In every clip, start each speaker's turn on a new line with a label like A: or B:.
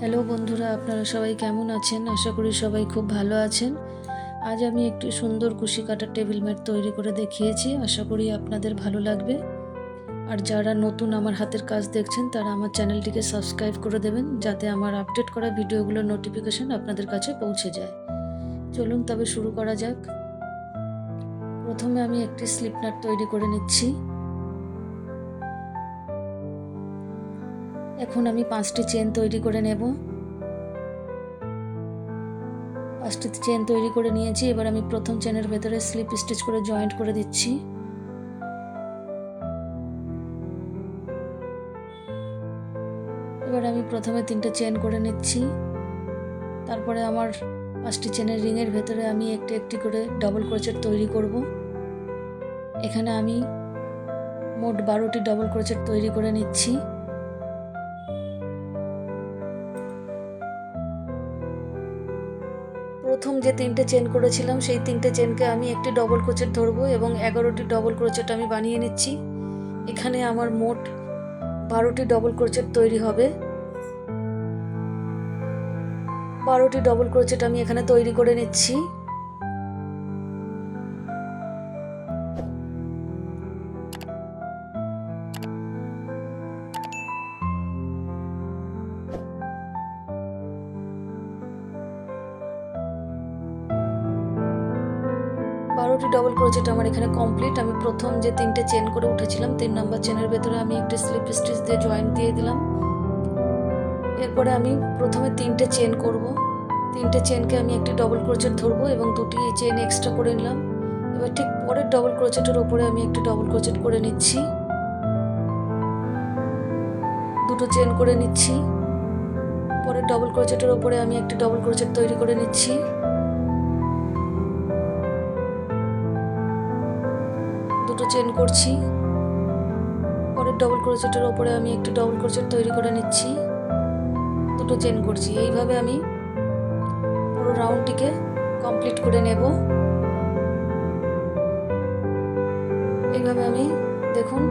A: hello বন্ধুরা আপনারা সবাই কেমন আছেন আশা করি সবাই খুব ভালো আছেন আজ আমি একটি সুন্দর কুশি কাটার টেবিল ম্যাট তৈরি করে দেখিয়েছি আশা করি আপনাদের ভালো লাগবে আর যারা নতুন আমার হাতের কাজ দেখছেন তারা আমার চ্যানেলটিকে সাবস্ক্রাইব করে দেবেন যাতে আমার আপডেট করা ভিডিওগুলোর নোটিফিকেশান আপনাদের কাছে পৌঁছে যায় চলুন তবে শুরু করা যাক প্রথমে আমি একটি স্লিপ নাট তৈরি করে নিচ্ছি এখন আমি পাঁচটি চেন তৈরি করে নেব পাঁচটি চেন তৈরি করে নিয়েছি এবার আমি প্রথম চেনের ভেতরে স্লিপ স্টিচ করে জয়েন্ট করে দিচ্ছি এবার আমি প্রথমে তিনটে চেন করে নিচ্ছি তারপরে আমার পাঁচটি চেনের রিংয়ের ভেতরে আমি একটি একটি করে ডবল ক্রোচেট তৈরি করব এখানে আমি মোট বারোটি ডবল ক্রোচেট তৈরি করে নিচ্ছি যে তিনটে চেন করেছিলাম সেই তিনটে চেনকে আমি একটি ডবল ক্রোচেট ধরবো এবং এগারোটি ডবল ক্রোচেট আমি বানিয়ে নিচ্ছি এখানে আমার মোট বারোটি ডবল ক্রোচেট তৈরি হবে বারোটি ডবল ক্রোচেট আমি এখানে তৈরি করে নিচ্ছি বারোটি ডবল ক্রোচেট আমার এখানে কমপ্লিট আমি প্রথম যে তিনটে চেন করে উঠেছিলাম তিন নাম্বার চেনের ভেতরে আমি একটি স্লিপ স্টিচ দিয়ে জয়েন্ট দিয়ে দিলাম এরপরে আমি প্রথমে তিনটে চেন করব তিনটে চেনকে আমি একটি ডবল ক্রোচেট ধরবো এবং দুটি চেন এক্সট্রা করে নিলাম এবার ঠিক পরের ডবল ক্রোচেটের ওপরে আমি একটি ডবল ক্রোচেট করে নিচ্ছি দুটো চেন করে নিচ্ছি পরের ডবল ক্রোচেটের ওপরে আমি একটি ডবল ক্রোচেট তৈরি করে নিচ্ছি চেন করছি পরের ডবল ক্রোচেটের ওপরে আমি একটি ডবল ক্রোচেট তৈরি করে নিচ্ছি দুটো চেন করছি এইভাবে আমি পুরো রাউন্ডটিকে কমপ্লিট করে নেব এইভাবে আমি দেখুন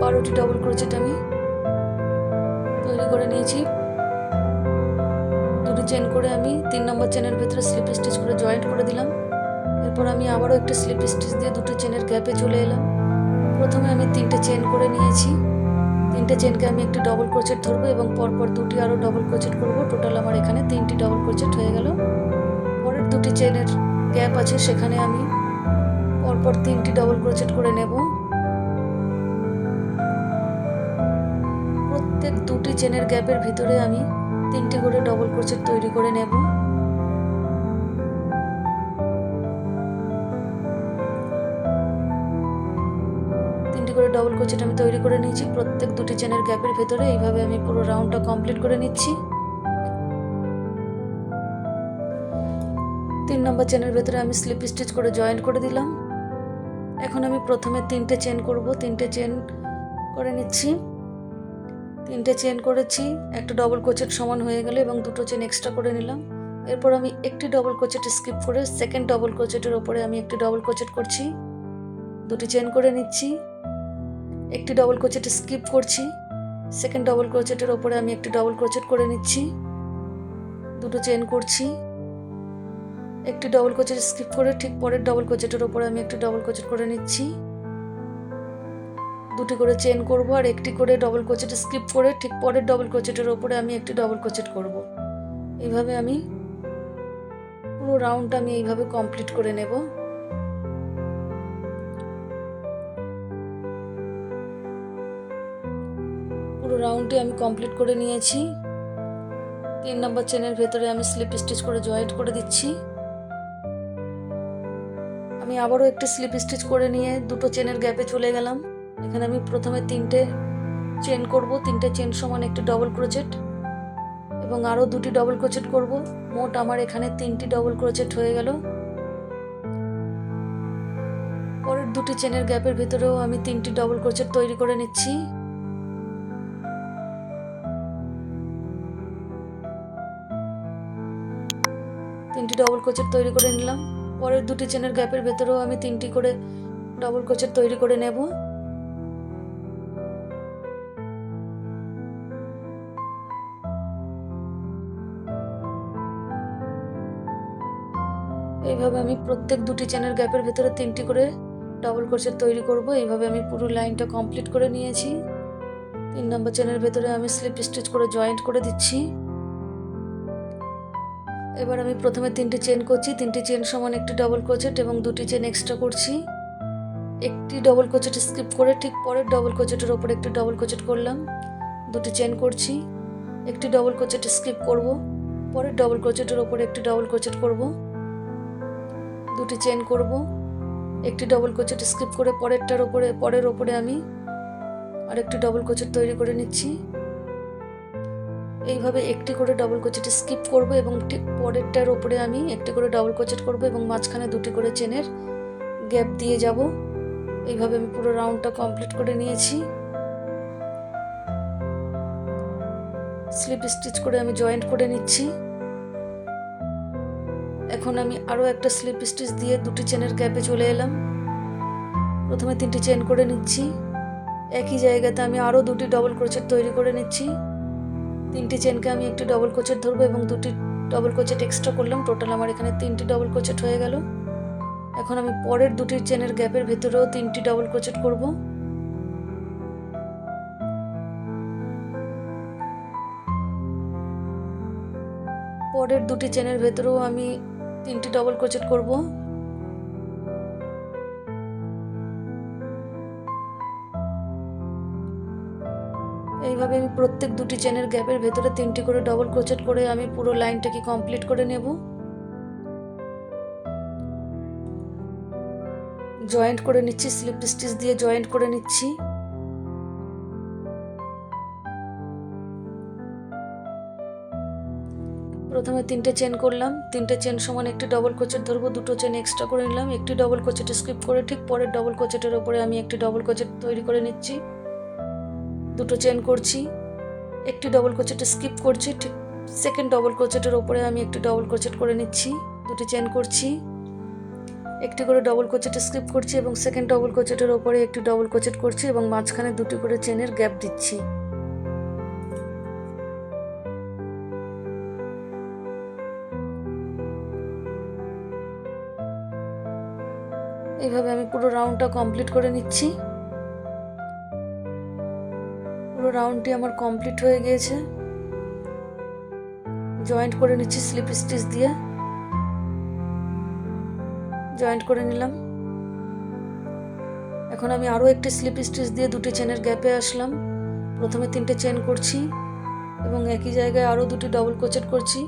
A: বারোটি ডবল ক্রোচেট আমি তৈরি করে নিয়েছি দুটো চেন করে আমি তিন নম্বর চেনের ভেতরে স্লিপ স্টিচ করে জয়েন্ট করে দিলাম তারপর আমি আবারও একটা স্লিপ স্টিচ দিয়ে দুটো চেনের গ্যাপে চলে এলাম প্রথমে আমি তিনটে চেন করে নিয়েছি তিনটে চেনকে আমি একটি ডবল ক্রোচেট ধরবো এবং পরপর দুটি আরও ডবল ক্রোচেট করবো টোটাল আমার এখানে তিনটি ডবল ক্রোচেট হয়ে গেল পরের দুটি চেনের গ্যাপ আছে সেখানে আমি পরপর তিনটি ডবল ক্রোচেট করে নেব প্রত্যেক দুটি চেনের গ্যাপের ভিতরে আমি তিনটি করে ডবল ক্রোচেট তৈরি করে নেবো কুচিটা আমি তৈরি করে নিয়েছি প্রত্যেক দুটি চেনের গ্যাপের ভেতরে এইভাবে আমি পুরো রাউন্ডটা কমপ্লিট করে নিচ্ছি তিন নম্বর চেনের ভেতরে আমি স্লিপ স্টিচ করে জয়েন্ট করে দিলাম এখন আমি প্রথমে তিনটে চেন করব তিনটে চেন করে নিচ্ছি তিনটে চেন করেছি একটা ডবল কোচেট সমান হয়ে গেল এবং দুটো চেন এক্সট্রা করে নিলাম এরপর আমি একটি ডবল কোচেট স্কিপ করে সেকেন্ড ডবল কোচেটের ওপরে আমি একটি ডবল কোচেট করছি দুটি চেন করে নিচ্ছি একটি ডবল ক্রোচেট স্কিপ করছি সেকেন্ড ডবল ক্রোচেটের ওপরে আমি একটি ডবল ক্রোচেট করে নিচ্ছি দুটো চেন করছি একটি ডবল ক্রোচেট স্কিপ করে ঠিক পরের ডবল ক্রোচেটের ওপরে আমি একটি ডবল ক্রোচেট করে নিচ্ছি দুটি করে চেন করব আর একটি করে ডবল ক্রোচেট স্কিপ করে ঠিক পরের ডবল ক্রোচেটের ওপরে আমি একটি ডবল ক্রোচেট করব এইভাবে আমি পুরো রাউন্ডটা আমি এইভাবে কমপ্লিট করে নেবো সেলাইনটি আমি কমপ্লিট করে নিয়েছি তিন নম্বর চেনের ভেতরে আমি স্লিপ স্টিচ করে জয়েন্ট করে দিচ্ছি আমি আবারও একটি স্লিপ স্টিচ করে নিয়ে দুটো চেনের গ্যাপে চলে গেলাম এখানে আমি প্রথমে তিনটে চেন করব তিনটে চেন সমান একটি ডবল ক্রোচেট এবং আরও দুটি ডবল ক্রোচেট করব মোট আমার এখানে তিনটি ডবল ক্রোচেট হয়ে গেল পরের দুটি চেনের গ্যাপের ভিতরেও আমি তিনটি ডবল ক্রোচেট তৈরি করে নিচ্ছি তিনটি ডবল কোচের তৈরি করে নিলাম পরের দুটি চেনের গ্যাপের ভেতরেও আমি তিনটি করে ডবল কোচের তৈরি করে নেব এইভাবে আমি প্রত্যেক দুটি চেনের গ্যাপের ভেতরে তিনটি করে ডবল কোচের তৈরি করব এইভাবে আমি পুরো লাইনটা কমপ্লিট করে নিয়েছি তিন নম্বর চেনের ভেতরে আমি স্লিপ স্টিচ করে জয়েন্ট করে দিচ্ছি এবার আমি প্রথমে তিনটি চেন করছি তিনটি চেন সমান একটি ডবল ক্রোচেট এবং দুটি চেন এক্সট্রা করছি একটি ডবল ক্রোচেট স্কিপ করে ঠিক পরের ডবল ক্রোচেটের ওপর একটি ডবল ক্রোচেট করলাম দুটি চেন করছি একটি ডবল ক্রোচেট স্কিপ করব পরের ডবল ক্রোচেটের ওপর একটি ডবল ক্রোচেট করব দুটি চেন করব একটি ডবল ক্রোচেট স্কিপ করে পরেরটার ওপরে পরের ওপরে আমি আর একটি ডবল ক্রোচেট তৈরি করে নিচ্ছি এইভাবে একটি করে ডবল কোচেট স্কিপ করব এবং ঠিক পরেরটার ওপরে আমি একটি করে ডবল কোচেট করব এবং মাঝখানে দুটি করে চেনের গ্যাপ দিয়ে যাব এইভাবে আমি পুরো রাউন্ডটা কমপ্লিট করে নিয়েছি স্লিপ স্টিচ করে আমি জয়েন্ট করে নিচ্ছি এখন আমি আরও একটা স্লিপ স্টিচ দিয়ে দুটি চেনের গ্যাপে চলে এলাম প্রথমে তিনটি চেন করে নিচ্ছি একই জায়গাতে আমি আরও দুটি ডবল ক্রোচেট তৈরি করে নিচ্ছি তিনটি চেনকে আমি একটি ডবল কোচেট ধরবো এবং দুটি ডবল কোচেট এক্সট্রা করলাম টোটাল আমার এখানে তিনটি ডবল কোচেট হয়ে গেল এখন আমি পরের দুটি চেনের গ্যাপের ভেতরেও তিনটি ডবল কোচেট করব পরের দুটি চেনের ভেতরেও আমি তিনটি ডবল কোচেট করবো এইভাবে আমি প্রত্যেক দুটি চেনের গ্যাপের ভেতরে তিনটি করে ডবল ক্রোচেট করে আমি পুরো লাইনটাকে কমপ্লিট করে নেব জয়েন্ট করে নিচ্ছি স্লিপ স্টিচ দিয়ে জয়েন্ট করে নিচ্ছি প্রথমে তিনটে চেন করলাম তিনটে চেন সমান একটি ডবল কোচেট ধরবো দুটো চেন এক্সট্রা করে নিলাম একটি ডবল কোচেট স্কিপ করে ঠিক পরের ডবল কোচেটের ওপরে আমি একটি ডবল কোচেট তৈরি করে নিচ্ছি দুটো চেন করছি একটি ডবল ক্রোচেট স্কিপ করছি ঠিক সেকেন্ড ডবল ক্রোচেটের ওপরে আমি একটি ডবল ক্রোচেট করে নিচ্ছি দুটি চেন করছি একটি করে ডবল কোচেট স্কিপ করছি এবং সেকেন্ড ডবল কোচেটের ওপরে একটি ডবল কোচেট করছি এবং মাঝখানে দুটি করে চেনের গ্যাপ দিচ্ছি এইভাবে আমি পুরো রাউন্ডটা কমপ্লিট করে নিচ্ছি পুরো রাউন্ডটি আমার কমপ্লিট হয়ে গিয়েছে জয়েন্ট করে নিচ্ছি স্লিপ স্টিচ দিয়ে জয়েন্ট করে নিলাম এখন আমি আরও একটি স্লিপ স্টিচ দিয়ে দুটি চেনের গ্যাপে আসলাম প্রথমে তিনটে চেন করছি এবং একই জায়গায় আরও দুটি ডবল কোচেট করছি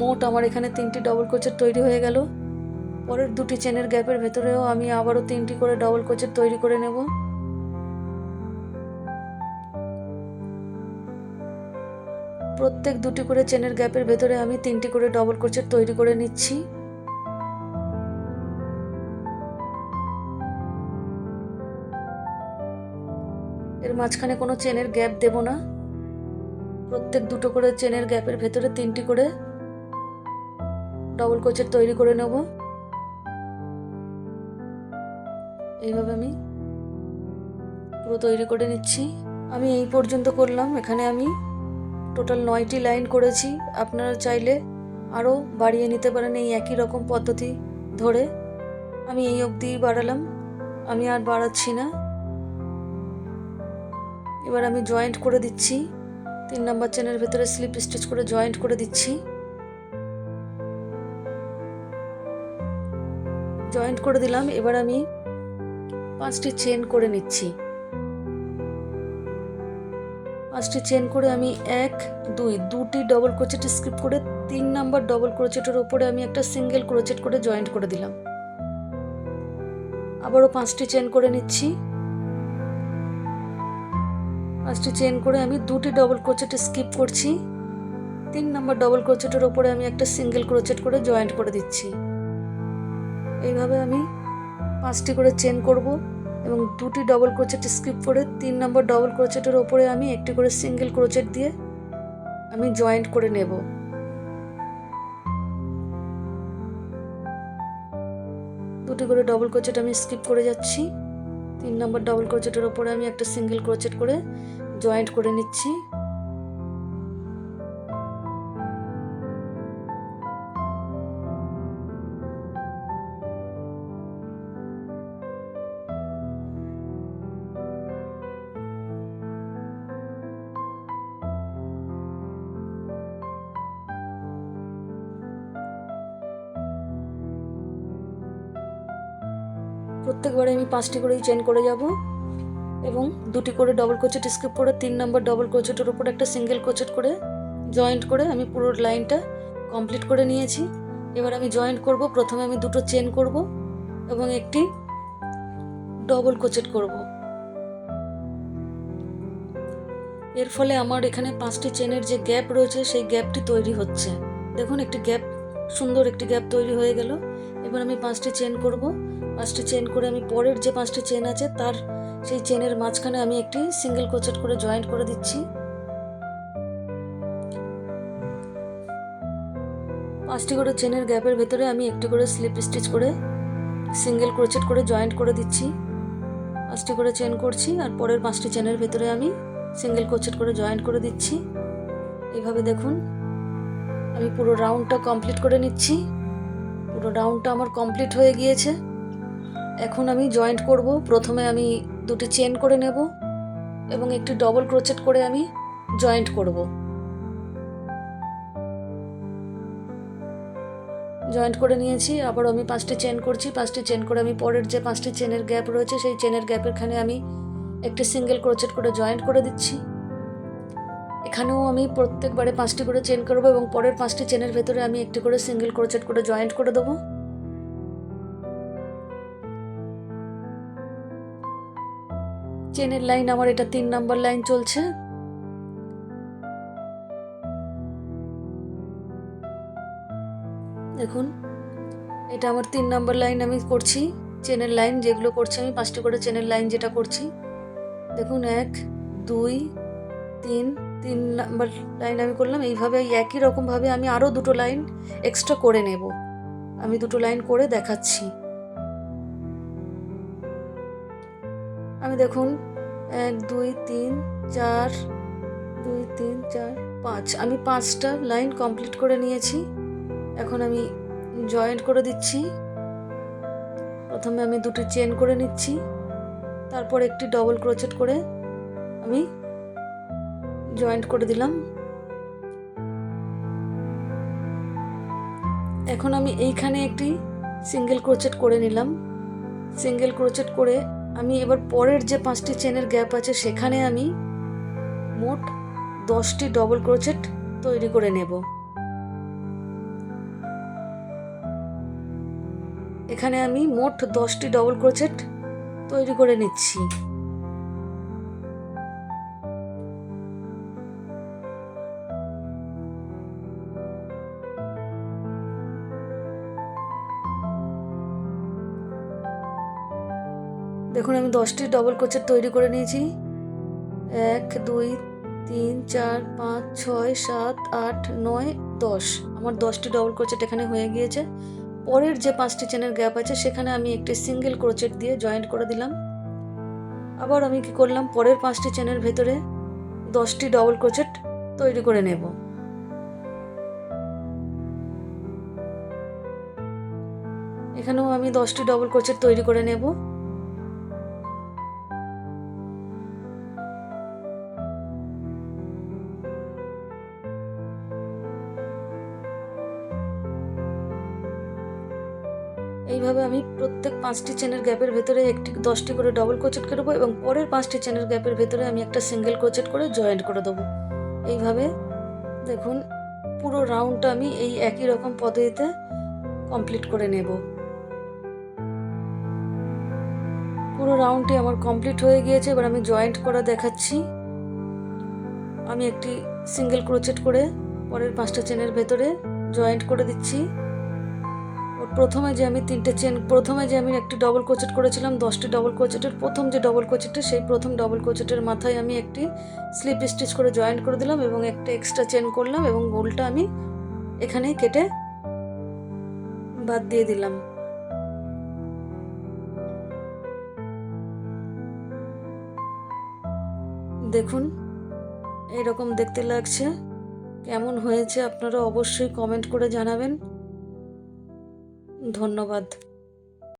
A: মোট আমার এখানে তিনটি ডবল কোচের তৈরি হয়ে গেল পরের দুটি চেনের গ্যাপের ভেতরেও আমি আবারও তিনটি করে ডবল কোচের তৈরি করে নেবো প্রত্যেক দুটি করে চেনের গ্যাপের ভেতরে আমি তিনটি করে ডবল কোচের তৈরি করে নিচ্ছি এর মাঝখানে কোনো চেনের গ্যাপ দেব না প্রত্যেক দুটো করে চেনের গ্যাপের ভেতরে তিনটি করে ডবল কোচের তৈরি করে নেব এইভাবে আমি পুরো তৈরি করে নিচ্ছি আমি এই পর্যন্ত করলাম এখানে আমি টোটাল নয়টি লাইন করেছি আপনারা চাইলে আরও বাড়িয়ে নিতে পারেন এই একই রকম পদ্ধতি ধরে আমি এই অবধি বাড়ালাম আমি আর বাড়াচ্ছি না এবার আমি জয়েন্ট করে দিচ্ছি তিন নম্বর চেনের ভেতরে স্লিপ স্টিচ করে জয়েন্ট করে দিচ্ছি জয়েন্ট করে দিলাম এবার আমি পাঁচটি চেন করে নিচ্ছি পাঁচটি চেন করে আমি এক দুই দুটি ডবল ক্রোচেট স্কিপ করে তিন নাম্বার ডবল ক্রোচেটের ওপরে আমি একটা সিঙ্গেল ক্রোচেট করে জয়েন্ট করে দিলাম আবারও পাঁচটি চেন করে নিচ্ছি পাঁচটি চেন করে আমি দুটি ডবল ক্রোচেট স্কিপ করছি তিন নাম্বার ডবল ক্রোচেটের ওপরে আমি একটা সিঙ্গেল ক্রোচেট করে জয়েন্ট করে দিচ্ছি এইভাবে আমি পাঁচটি করে চেন করবো এবং দুটি ডবল ক্রোচেটের স্কিপ করে তিন নম্বর ডবল ক্রোচেটের ওপরে আমি একটি করে সিঙ্গেল ক্রোচেট দিয়ে আমি জয়েন্ট করে নেব দুটি করে ডবল ক্রোচেট আমি স্কিপ করে যাচ্ছি তিন নম্বর ডবল ক্রোচেটের ওপরে আমি একটা সিঙ্গেল ক্রোচেট করে জয়েন্ট করে নিচ্ছি এবারে আমি পাঁচটি করেই চেন করে যাব এবং দুটি করে ডবল কোচেট স্কিপ করে তিন নম্বর ডবল কোচেটের উপর একটা সিঙ্গেল কোচেট করে জয়েন্ট করে আমি পুরো লাইনটা কমপ্লিট করে নিয়েছি এবার আমি জয়েন্ট করব প্রথমে আমি দুটো চেন করব এবং একটি ডবল কোচেট করব এর ফলে আমার এখানে পাঁচটি চেনের যে গ্যাপ রয়েছে সেই গ্যাপটি তৈরি হচ্ছে দেখুন একটি গ্যাপ সুন্দর একটি গ্যাপ তৈরি হয়ে গেল এবার আমি পাঁচটি চেন করব পাঁচটি চেন করে আমি পরের যে পাঁচটি চেন আছে তার সেই চেনের মাঝখানে আমি একটি সিঙ্গেল ক্রোচেট করে জয়েন্ট করে দিচ্ছি পাঁচটি করে চেনের গ্যাপের ভেতরে আমি একটি করে স্লিপ স্টিচ করে সিঙ্গেল ক্রোচেট করে জয়েন্ট করে দিচ্ছি পাঁচটি করে চেন করছি আর পরের পাঁচটি চেনের ভেতরে আমি সিঙ্গেল ক্রোচেট করে জয়েন্ট করে দিচ্ছি এইভাবে দেখুন আমি পুরো রাউন্ডটা কমপ্লিট করে নিচ্ছি পুরো রাউন্ডটা আমার কমপ্লিট হয়ে গিয়েছে এখন আমি জয়েন্ট করব প্রথমে আমি দুটি চেন করে নেব এবং একটি ডবল ক্রোচেট করে আমি জয়েন্ট করব জয়েন্ট করে নিয়েছি আবার আমি পাঁচটি চেন করছি পাঁচটি চেন করে আমি পরের যে পাঁচটি চেনের গ্যাপ রয়েছে সেই চেনের গ্যাপের খানে আমি একটি সিঙ্গেল ক্রোচেট করে জয়েন্ট করে দিচ্ছি এখানেও আমি প্রত্যেকবারে পাঁচটি করে চেন করবো এবং পরের পাঁচটি চেনের ভেতরে আমি একটি করে সিঙ্গেল ক্রোচেট করে জয়েন্ট করে দেবো চেনের লাইন আমার এটা তিন নাম্বার লাইন চলছে দেখুন এটা আমার তিন নাম্বার লাইন আমি করছি চেনের লাইন যেগুলো করছি আমি পাঁচটি করে চেনের লাইন যেটা করছি দেখুন এক দুই তিন তিন নাম্বার লাইন আমি করলাম এইভাবে একই রকমভাবে আমি আরও দুটো লাইন এক্সট্রা করে নেব আমি দুটো লাইন করে দেখাচ্ছি আমি দেখুন এক দুই তিন চার দুই তিন চার পাঁচ আমি পাঁচটা লাইন কমপ্লিট করে নিয়েছি এখন আমি জয়েন্ট করে দিচ্ছি প্রথমে আমি দুটি চেন করে নিচ্ছি তারপর একটি ডবল ক্রোচেট করে আমি জয়েন্ট করে দিলাম এখন আমি এইখানে একটি সিঙ্গেল ক্রোচেট করে নিলাম সিঙ্গেল ক্রোচেট করে আমি এবার পরের যে পাঁচটি চেনের গ্যাপ আছে সেখানে আমি মোট দশটি ডবল ক্রোচেট তৈরি করে নেব এখানে আমি মোট দশটি ডবল ক্রোচেট তৈরি করে নিচ্ছি দেখুন আমি দশটি ডবল কোচের তৈরি করে নিয়েছি এক দুই তিন চার পাঁচ ছয় সাত আট নয় দশ আমার দশটি ডবল ক্রোচেট এখানে হয়ে গিয়েছে পরের যে পাঁচটি চেনের গ্যাপ আছে সেখানে আমি একটি সিঙ্গেল ক্রোচেট দিয়ে জয়েন্ট করে দিলাম আবার আমি কি করলাম পরের পাঁচটি চেনের ভেতরে দশটি ডবল ক্রোচেট তৈরি করে নেব এখানেও আমি দশটি ডবল ক্রোচেট তৈরি করে নেবো আমি প্রত্যেক পাঁচটি চেনের গ্যাপের ভেতরে একটি দশটি করে ডবল ক্রোচেট করে দেবো এবং পরের পাঁচটি চেনের গ্যাপের ভেতরে আমি একটা সিঙ্গেল ক্রোচেট করে জয়েন্ট করে দেবো এইভাবে দেখুন পুরো রাউন্ডটা আমি এই একই রকম পদ্ধতিতে কমপ্লিট করে নেব পুরো রাউন্ডটি আমার কমপ্লিট হয়ে গিয়েছে এবার আমি জয়েন্ট করা দেখাচ্ছি আমি একটি সিঙ্গেল ক্রোচেট করে পরের পাঁচটা চেনের ভেতরে জয়েন্ট করে দিচ্ছি প্রথমে যে আমি তিনটে চেন প্রথমে যে আমি একটি ডবল কোচেট করেছিলাম দশটি ডবল কোচেটের প্রথম যে ডবল কোচেটটা সেই প্রথম ডবল কোচেটের মাথায় আমি একটি স্লিপ স্টিচ করে জয়েন্ট করে দিলাম এবং একটা এক্সট্রা চেন করলাম এবং গোলটা আমি এখানেই কেটে বাদ দিয়ে দিলাম দেখুন এরকম দেখতে লাগছে কেমন হয়েছে আপনারা অবশ্যই কমেন্ট করে জানাবেন ধন্যবাদ